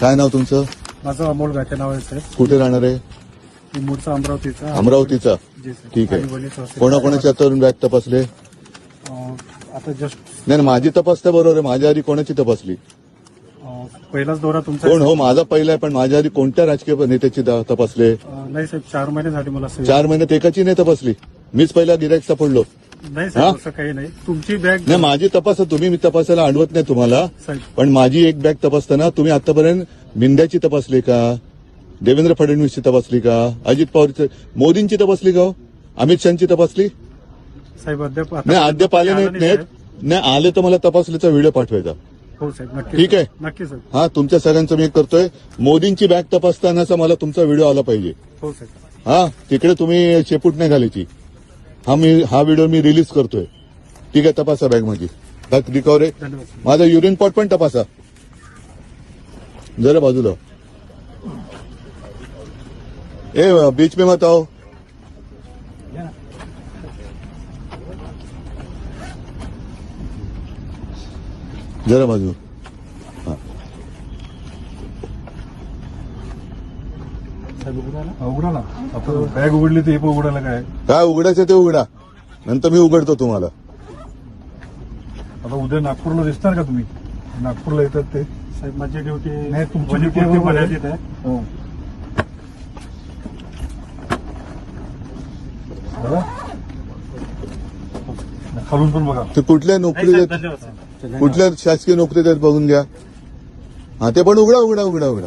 काय नाव तुमचं? माझं अमोल गाठे नाव आहे साहेब. कुठे राहणार आहे? मी मूळचा अमरावतीचा. अमरावतीचा? जी ठीक आहे. वडील संस्थेत- कोणाकोणाचे आता बॅग तपासले? अं, आता जस्ट नाही माझी तपासते बरोबर आहे. माझ्या आधी कोणाची तपासली? अं, पहिलाच दौरा तुमचा कोण? हो माझा पहिला आहे पण माझ्या आधी कोणत्या राजकीय नेत्याची दा- तपासले? अं, नाही साहेब चार महिने झाले मला. चार महिन्यात एकाची नाही तपासली. मीच पहिला गिरायक सापडलो नाही? साहेब असं काही नाही. तुमची बॅग नाही माझी तपासा तुम्ही मी तपासायला आणवत नाही तुम्हाला. साहेब. पण माझी एक बॅग तपासताना तुम्ही आतापर्यंत मिंद्याची तपासली का? देवेंद्र फडणवीसची तपासली का? अजित पवारची मोदींची तपासली का हो? अमित शहाची तपासली? साहेब अद्याप आता- नाही अद्याप आले नाहीत आलं नाहीत. साहेब. नाही आले तर मला तपासलीचा व्हिडिओ पाठवायचा. हो साहेब नक्की ठीक आहे. नक्की साहेब. हा तुमच्या सगळ्यांचं मी एक करतोय. मोदींची बॅग तपासतानाचा मला तुमचा व्हिडिओ आला पाहिजे. हो साहेब. हा तिकडे तुम्ही शेपूट नाही घालायची. हा मी हा व्हिडिओ मी रिलीज करतोय. ठीक आहे तपासा बॅग माझी बॅग रिकवर. माझा युरिन पॉट पण तपासा. जरा बाजूला. ए बीच में मत आओ. जरा बाजू बॅग उघडली हे पण उघडायला काय? काय उघडायचं ते उघडा. नंतर मी उघडतो तुम्हाला. आता उद्या नागपूरला दिसणार का तुम्ही? नागपूरला येतात ते. साहेब माझी ड्युटी नाही, तुमची आहे. मर्यादित आहे. हो? खालून पण बघा. ते कुठल्या नाही, नोकरी कुठल्या शासकीय नोकरी देत बघून घ्या. हा ते पण उघडा उघडा उघडा उघडा.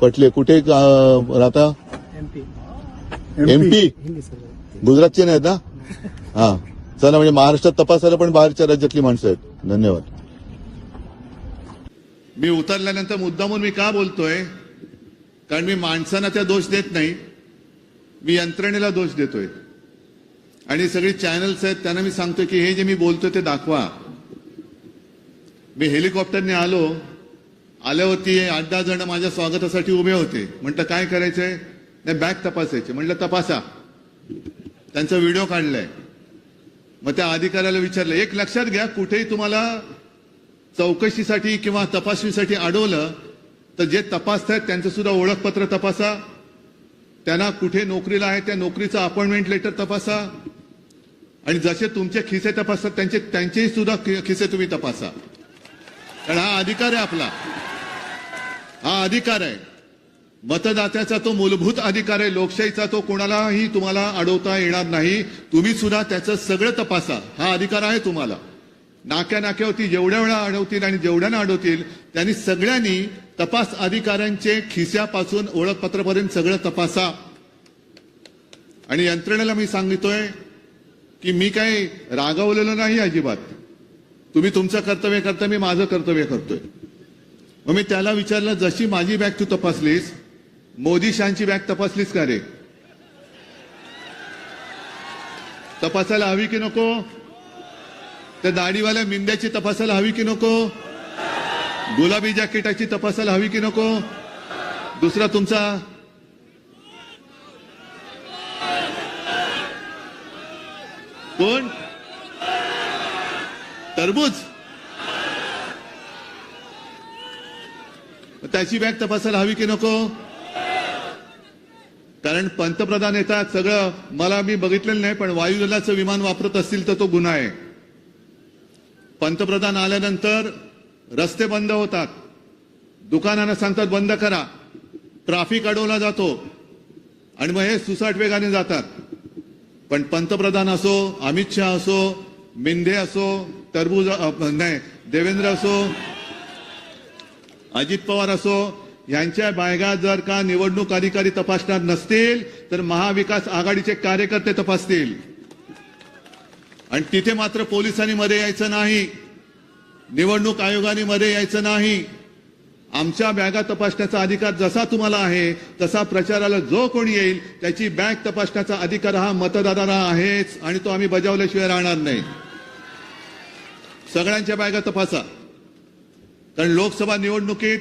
पटले. कुठे राहता? एमपी गुजरातचे नाहीत ना? हा. चला म्हणजे महाराष्ट्रात तपासायला पण बाहेरच्या राज्यातली माणसं आहेत. धन्यवाद. मी उतरल्यानंतर मुद्दामून मी का बोलतोय? कारण मी माणसांना त्या दोष देत नाही. मी यंत्रणेला दोष देतोय. आणि सगळी चॅनल्स आहेत त्यांना मी सांगतोय की हे जे मी बोलतोय ते दाखवा. मी हेलिकॉप्टरने आलो आल्यावरती आठ दहा जण माझ्या स्वागतासाठी उभे होते. म्हटलं काय करायचंय? नाही बॅग तपासायचे. म्हटलं तपासा. त्यांचा व्हिडिओ काढलाय. मग त्या अधिकाऱ्याला विचारलं एक लक्षात घ्या कुठेही तुम्हाला चौकशीसाठी किंवा तपासणीसाठी अडवलं तर जे तपासतायत त्यांचं सुद्धा ओळखपत्र तपासा. त्यांना कुठे नोकरीला आहे त्या नोकरीचं अपॉइंटमेंट लेटर तपासा. आणि जसे तुमचे खिसे तपासतात त्यांचे त्यांचेही सुद्धा खि- खिसे तुम्ही तपासा. कारण हा अधिकार आहे आपला. हा अधिकार आहे. मतदात्याचा तो मूलभूत अधिकार आहे लोकशाहीचा तो कोणालाही तुम्हाला अडवता येणार नाही. तुम्ही सुद्धा त्याचं सगळं तपासा. हा अधिकार आहे तुम्हाला. नाक्या नाक्यावरती जेवढ्या वेळा अडवतील आणि जेवढ्यांना अडवतील त्यांनी सगळ्यांनी तपास अधिकाऱ्यांचे खिस्यापासून ओळखपत्रापर्यंत सगळं तपासा. आणि यंत्रणेला मी सांगितोय की मी काही रागावलेलं नाही अजिबात. तुम्ही तुमचं कर्तव्य करता मी माझं कर्तव्य करतोय. मग मी त्याला विचारलं जशी माझी बॅग तू तपासलीस मोदी शांची बॅग तपासलीस का रे? तपासायला हवी की नको? त्या दाढीवाल्या मिंद्याची तपासायला हवी की नको? गुलाबी जॅकेटाची तपासायला हवी की नको? दुसरा तुमचा? कोण? टरबूज त्याची बॅग तपासायला हवी की नको? कारण पंतप्रधान येतात सगळं मला मी बघितलेलं नाही पण वायुदलाचं विमान वापरत असतील तर तो गुन्हा आहे. पंतप्रधान आल्यानंतर रस्ते बंद होतात. दुकानांना सांगतात बंद करा. ट्राफिक अडवला जातो. आणि मग हे सुसाट वेगाने जातात. पण पंतप्रधान असो अमित शहा असो मिंदे असो तरबूज नाही देवेंद्र असो अजित पवार असो यांच्या बायगा जर का निवडणूक अधिकारी तपासणार नसतील तर महाविकास आघाडीचे कार्यकर्ते तपासतील. आणि तिथे मात्र पोलिसांनी मध्ये यायचं नाही. निवडणूक आयोगाने मध्ये यायचं नाही. आमच्या बॅगा तपासण्याचा अधिकार जसा तुम्हाला आहे तसा प्रचाराला जो कोणी येईल त्याची बॅग तपासण्याचा अधिकार हा मतदाराला आहेच. आणि तो आम्ही बजावल्याशिवाय राहणार नाही. सगळ्यांच्या बॅगा तपासा. कारण लोकसभा निवडणुकीत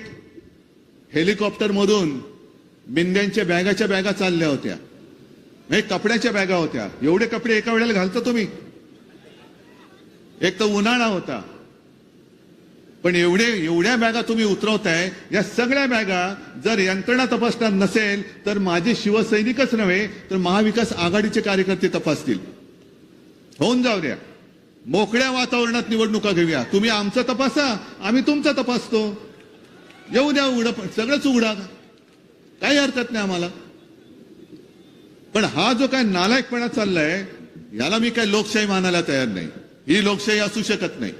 हेलिकॉप्टरमधून बिंद्यांच्या बॅगाच्या बॅगा चालल्या होत्या. म्हणजे कपड्याच्या बॅगा होत्या. एवढे कपडे एका वेळेला घालता तुम्ही? एक तर उन्हाळा होता. पण एवढे एवढ्या बॅगा तुम्ही उतरवताय या सगळ्या बॅगा जर यंत्रणा तपासणार नसेल तर माझे शिवसैनिकच नव्हे तर महाविकास आघाडीचे कार्यकर्ते तपासतील. होऊन जाऊ द्या. मोकळ्या वातावरणात निवडणुका घेऊया. तुम्ही आमचा तपासा आम्ही तुमचा तपासतो. येऊ द्या उघड सगळंच उघडा. काही हरकत नाही आम्हाला. पण हा जो काय नालायकपणा चाललाय याला मी काय लोकशाही मानायला तयार नाही. ही लोकशाही असू शकत नाही.